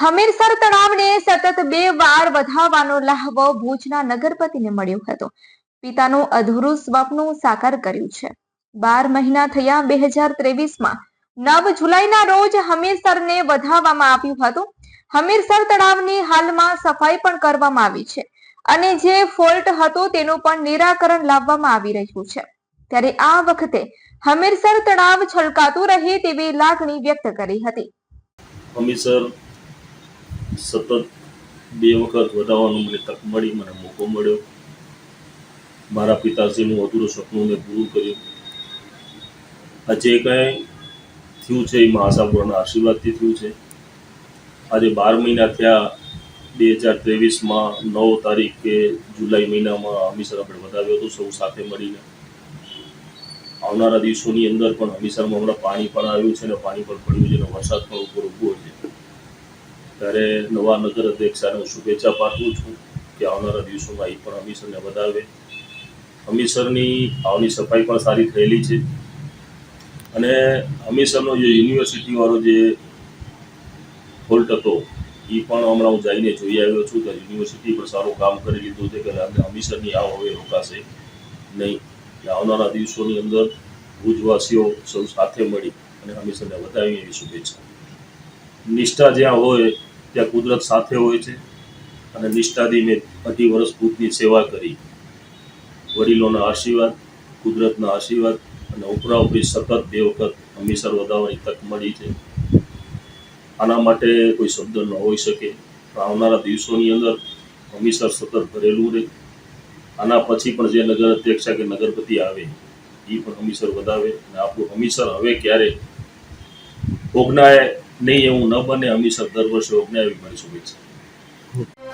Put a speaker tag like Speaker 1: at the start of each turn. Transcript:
Speaker 1: હમીરસર તળાવને સતત બે વાર વધાવવાનો લહાવો ભુજના નગરપતિને મળ્યો હતો. પિતાનું અધૂરું સ્વપ્ન સાકાર કર્યું છે. બાર મહિના થયા બે હજાર ત્રેવીસમાં. નવ જુલાઈના રોજ હમીરસરને વધાવવામાં આવ્યું હતું. હમીરસર તળાવની હાલમાં સફાઈ પણ કરવામાં આવી છે અને જે ફોલ્ટ હતો તેનું પણ નિરાકરણ લાવવામાં આવી રહ્યું છે. ત્યારે આ વખતે હમીરસર તળાવ છલકાતું રહે તેવી લાગણી વ્યક્ત કરી હતી.
Speaker 2: હમીસર સતત બે વખત વધારવાનું મને તક મળી, મને મોકો મળ્યો. મારા પિતાશ્રીનું અધૂરું સપનું મેં પૂરું કર્યું. આ જે કંઈ થયું છે એ મા આશીર્વાદથી થયું છે. આજે બાર મહિના થયા, બે હજાર ત્રેવીસમાં નવ તારીખે જુલાઈ મહિનામાં હમીસર આપણે વધાવ્યો હતો, સૌ સાથે મળીને. આવનારા દિવસોની અંદર પણ હમીસરમાં હમણાં પાણી પણ આવ્યું છે અને પાણી પણ પડ્યું છે અને વરસાદ પણ છે ત્યારે નવા નગર અધ્યક્ષાને શુભેચ્છા પાઠવું છું કે આવનારા દિવસોમાં એ પણ હમીસરને વધાવે. હમીસરની આવની સફાઈ પણ સારી થયેલી છે. અને હમીસરનો જે યુનિવર્સિટીવાળો જે ફોલ્ટ હતો, એ પણ હમણાં હું જઈને જોઈ આવ્યો છું કે યુનિવર્સિટી પણ સારું કામ કરી લીધું છે કે આપણે હમીસરની આવ હવે રોકાશે નહીં. આવનારા દિવસોની અંદર ભુજવાસીઓ સૌ સાથે મળી અને હમીસરને વધાવી એવી શુભેચ્છા. નિષ્ઠા જ્યાં હોય ત્યાં કુદરત સાથે હોય છે અને નિષ્ઠાથી મેં અઢી વર્ષ ભૂતની સેવા કરી. વડીલોના આશીર્વાદ, કુદરતના આશીર્વાદ અને ઉપરા ઉપરી સતત બે વખત હમીસર વધાવવાની તક મળી છે. આના માટે કોઈ શબ્દ ન હોઈ શકે. પણ આવનારા દિવસોની અંદર હમીસર સતત ભરેલું રહે. આના પછી પણ જે નગર અધ્યક્ષા કે નગરપતિ આવે એ પણ હમીસર વધાવે અને આપણું હમીસર હવે ક્યારે ઓગનાય નહીં એવું ન બને અમીસર દર વર્ષે ઓગનાય આવી મારી શુભેચ્છા